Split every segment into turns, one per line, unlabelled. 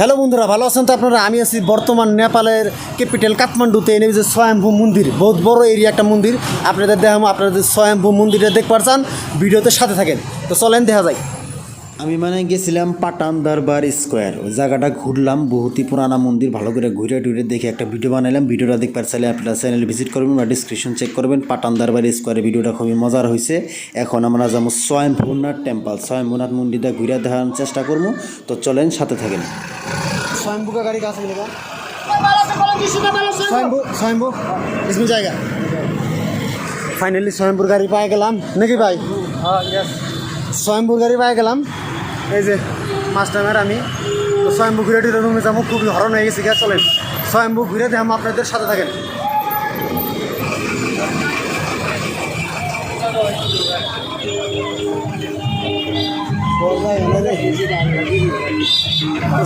Hello বন্ধুরা, ভালো আছেন তো আপনারা? আমি আছি বর্তমান নেপালের ক্যাপিটাল কাঠমান্ডুতে। এনে যে স্বয়ম্ভু মন্দির, বহুত বড় এরিয়া একটা মন্দির। আপনাদের দেখাম আপনাদের স্বয়ম্ভূ মন্দিরটা দেখবার চান, ভিডিওতে সাথে থাকেন। তো চলেন, দেখা যায় আমি মানে গেছিলাম পাটান দরবার স্কোয়ার। ওই জায়গাটা ঘুরলাম বহুতই পুরানা মন্দির ভালো করে ঘুরে টুরে দেখে একটা ভিডিও বানাইলাম। ভিডিওটা দেখবার চাইলে আপনারা চ্যানেল ভিজিট করবেন বা ডিসক্রিপশন চেক করবেন। পাটান দরবার স্কোয়ারের ভিডিওটা খুবই মজার হয়েছে এখন আমরা যাব স্বয়ংভূনাথ টেম্পল স্বয়ংভূনাথ মন্দিরটা ঘুরে দেখানোর চেষ্টা করব। তো চলেন সাথে থাকেন। গাড়ি কাছে ফাইনালি স্বয়ংভূর গাড়ি পায়ে গেলাম। নাকি ভাই? হ্যাঁ, স্বয়ংপুর গাড়ি পায়ে গেলাম। এই যে, মাছ টাইমের আমি। তো স্বয়ম্ভু ঘুরে টুরে রুমে যাব, খুবই হরণ হয়ে গেছে, গিয়ে চলেন। স্বয়ম্ভু ঘুরে দেখাম আপনাদের সাথে থাকেন।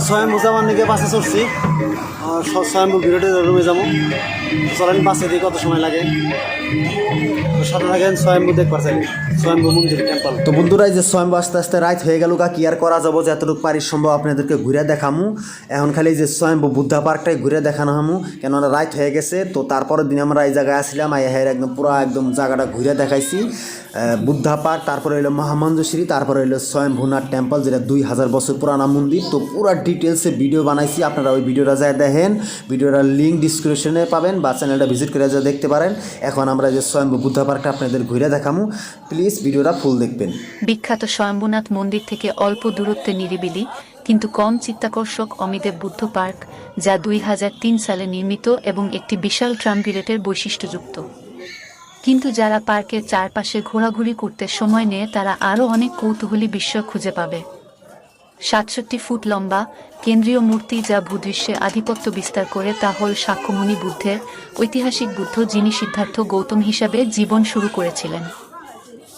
স্বয়ম্ভু যাওয়ার নাকি বাসে চড়ছি? স্বয়ম্ভু ঘুরে টুরে রুমে যাব। চলেন বাসে দিয়ে কত সময় লাগে। তো বন্ধুরা যে স্বয়ম্ভু আস্তে আস্তে রাত হয়ে গেল কা কি আর করা যাব? যতটুকু পারি সম্ভব আপনাদেরকে ঘুরে দেখামু। এখন খালি যে স্বয়ম্ভু বুদ্ধা পার্কটাই ঘুরে দেখানো হামু। কেননা রাত হয়ে গেছে, তো তারপরের দিন আমরা এই জায়গায় আসলাম আই হের একদম পুরো একদম জায়গাটা ঘুরে দেখাইছি। বুদ্ধা পার্ক, তারপরে হইল মহামঞ্জশ্রী, তারপরে হইল স্বয়ম্ভুনাথ টেম্পল, যেটা দুই হাজার বছর পুরানা মন্দির। তো পুরো ডিটেলসে ভিডিও বানাইছি, আপনারা ওই ভিডিওটা যায় দেখেন, ভিডিওটার লিঙ্ক ডিসক্রিপশনে পাবেন বা চ্যানেলটা ভিজিট করে যা দেখতে পারেন। এখন আমরা যে স্বয়ম্ভু বুদ্ধা পার্কটা আপনাদের ঘুরে দেখামু প্লিজ ভিডিওটা ফুল দেখবেন।
বিখ্যাত স্বয়ম্ভুনাথ মন্দির থেকে অল্প দূরত্বে নিরিবিলি, কিন্তু কম চিত্তাকর্ষক অমিদেব বুদ্ধ পার্ক, যা দুই হাজার তিন সালে নির্মিত এবং একটি বিশাল ট্রামবিলেটের বৈশিষ্ট্যযুক্ত। কিন্তু যারা পার্কের চারপাশে ঘোরাঘুরি করতে সময় নেয়, তারা আরও অনেক কৌতূহলী বিষয় খুঁজে পাবে। সাতষট্টি ফুট লম্বা, কেন্দ্রীয় মূর্তি যা ভূদৃশ্যে আধিপত্য বিস্তার করে তা হল সাক্ষ্যমুনি বুদ্ধের ঐতিহাসিক বুদ্ধ যিনি সিদ্ধার্থ গৌতম হিসাবে জীবন শুরু করেছিলেন।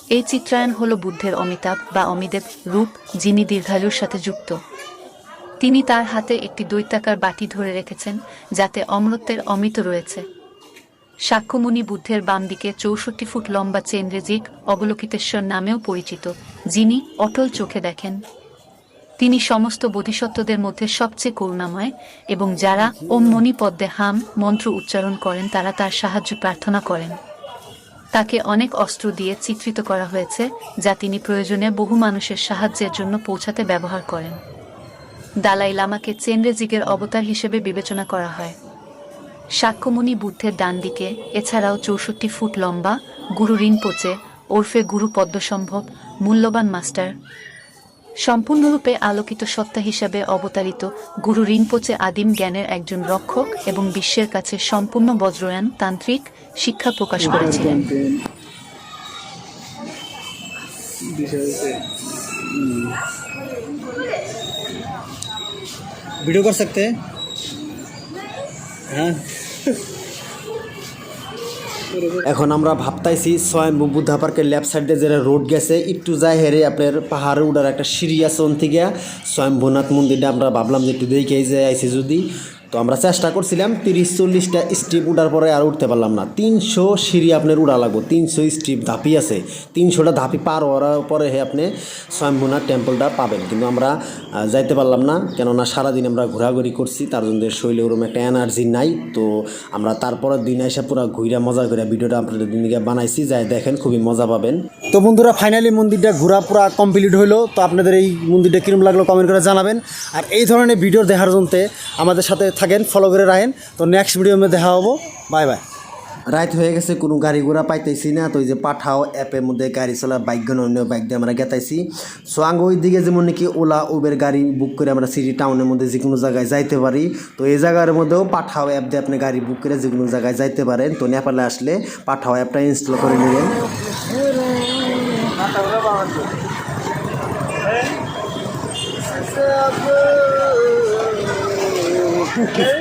এই চিত্রায়ন হল বুদ্ধের অমিতাভ বা অমিদেব রূপ, যিনি দীর্ঘায়ুর সাথে যুক্ত। তিনি তার হাতে একটি দৈত্যাকার বাটি ধরে রেখেছেন, যাতে অমরত্বের অমিত রয়েছে। সাক্ষ্যমুনি বুদ্ধের বাম দিকে চৌষট্টি ফুট লম্বা চেন্দ্রেজিক অবলোকিতেশ্বর নামেও পরিচিত, যিনি অটল চোখে দেখেন। তিনি সমস্ত বোধিসত্ত্বদের মধ্যে সবচেয়ে করুণাময় এবং যারা ওম মণি পদ্মে হাম মন্ত্র উচ্চারণ করেন, তারা তার সাহায্য প্রার্থনা করেন। তাকে অনেক অস্ত্র দিয়ে চিত্রিত করা হয়েছে, যা তিনি প্রয়োজনে বহু মানুষের সাহায্যের জন্য পৌঁছাতে ব্যবহার করেন। দালাই লামাকে চেনরেজিগের অবতার হিসেবে বিবেচনা করা হয়। সাক্ষ্যমণি বুদ্ধের ডান দিকে, এছাড়াও চৌষট্টি ফুট লম্বা, গুরু রিনপোচে ওরফে গুরু পদ্মসম্ভব, মূল্যবান মাস্টার সম্পূর্ণরূপে আলোকিত সত্তা হিসাবে অবতারিত গুরু রিনপোচে আদিম জ্ঞানের একজন রক্ষক এবং বিশ্বের কাছে সম্পূর্ণ বজ্রয়ান তান্ত্রিক শিক্ষা প্রকাশ করেছিলেন
वीडियो कर सकते हैं হ্যাঁ এখন আমরা ভাবতাইছি স্বয়ম্ভু বুদ্ধা পার্কের লেফট সাইডে যেটা রোড গেছে, একটু যাই হেরে আপনার পাহাড়ে উঠার একটা সিঁড়ি আছে ওন থেকে মন্দিরটা আমরা ভাবলাম যে একটু দেখে যে আইসি যদি। তো আমরা চেষ্টা করছিলাম তিরিশ চল্লিশটা স্ট্রিপ উঠার পরে আর উঠতে পারলাম না। তিনশো সিঁড়ি আপনার উড়া লাগবো, তিনশো স্ট্রিপ ধাপি আছে। তিনশোটা ধাপি পার হওয়ার পরে আপনি স্বয়ম্ভুনাথ টেম্পলটা পাবেন। কিন্তু আমরা যাইতে পারলাম না, কেননা সারাদিন আমরা ঘোরাঘুরি করছি, তার জন্য শরীরে ওরকম একটা এনার্জি নাই। তো আমরা তারপরের দিন এসে পুরো ঘুরা মজা করে ভিডিওটা আপনাদের দিনকে বানাইছি, যাই দেখেন খুবই মজা পাবেন। তো বন্ধুরা ফাইনালি মন্দিরটা ঘোরা পুরো কমপ্লিট হলো তো আপনাদের এই মন্দিরটা কিরম লাগল কমেন্ট করে জানাবেন। আর এই ধরনের ভিডিও দেখার জন্য আমাদের সাথে থাকেন ফলো করে রাখেন। তো নেক্সট ভিডিও দেখা হব। বাই বাই রাত হয়ে গেছে কোনো গাড়ি ঘোড়া পাইতেছি না। তো ওই যে পাঠাও অ্যাপের মধ্যে গাড়ি চলা বাইক গান অন্য বাইক দিয়ে আমরা গেতাইছি। সো আঙ্গ ওই দিকে যেমন নাকি ওলা উবের গাড়ি বুক করে আমরা সিটি টাউনের মধ্যে যে কোনো জায়গায় যাইতে পারি। তো এই জায়গার মধ্যেও পাঠাও অ্যাপ দিয়ে আপনি গাড়ি বুক করে যে কোনো জায়গায় যাইতে পারেন। তো নেপালে আসলে পাঠাও অ্যাপটা ইনস্টল করে নেবেন। okay.